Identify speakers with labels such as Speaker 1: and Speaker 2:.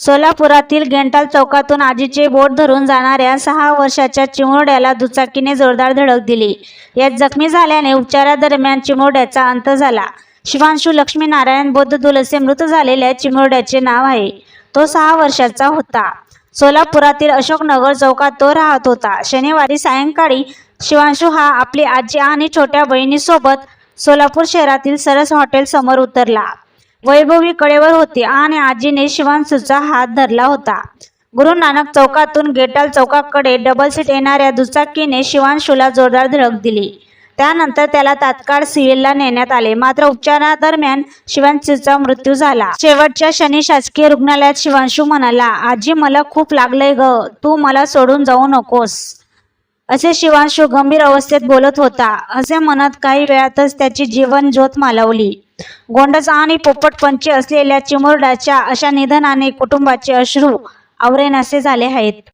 Speaker 1: सोलापुरातील गेंटाल चौकातून आजीचे बोट धरून जाणाऱ्या सहा वर्षाच्या चिमुरड्याला दुचाकीने जोरदार धडक दिली. यात जखमी झाल्याने उपचारादरम्यान चिमुरड्याचा अंत झाला. शिवांशू लक्ष्मीनारायण बौद्ध दुलसे मृत झालेल्या चिमुरड्याचे नाव आहे. तो सहा वर्षाचा होता. सोलापुरातील अशोकनगर चौकात तो राहत होता. शनिवारी सायंकाळी शिवांशू हा आपली आजी आणि छोट्या बहिणीसोबत सोलापूर शहरातील सरस हॉटेल समोर उतरला. वैभवी कडेवर होती आणि आजीने शिवांशूचा हात धरला होता. गुरु नानक चौकातून गेटाल चौकाकडे डबल सीट येणाऱ्या दुचाकीने शिवांशूला जोरदार धडक दिली. त्यानंतर त्याला तात्काळ सिव्हिलला नेण्यात आले. मात्र उपचारादरम्यान शिवांशूचा मृत्यू झाला. शेवटच्या शनी शासकीय रुग्णालयात शिवांशू म्हणाला आजी मला खूप लागलंय ग. तू मला सोडून जाऊ नकोस. असे शिवांशू गंभीर अवस्थेत बोलत होता. असे म्हणत काही वेळातच त्याची जीवन ज्योत मालवली. गोंडस आणि पोपटपंची असलेल्या चिमुरड्याच्या अशा निधनाने कुटुंबाचे अश्रू आवरेनासे झाले आहेत.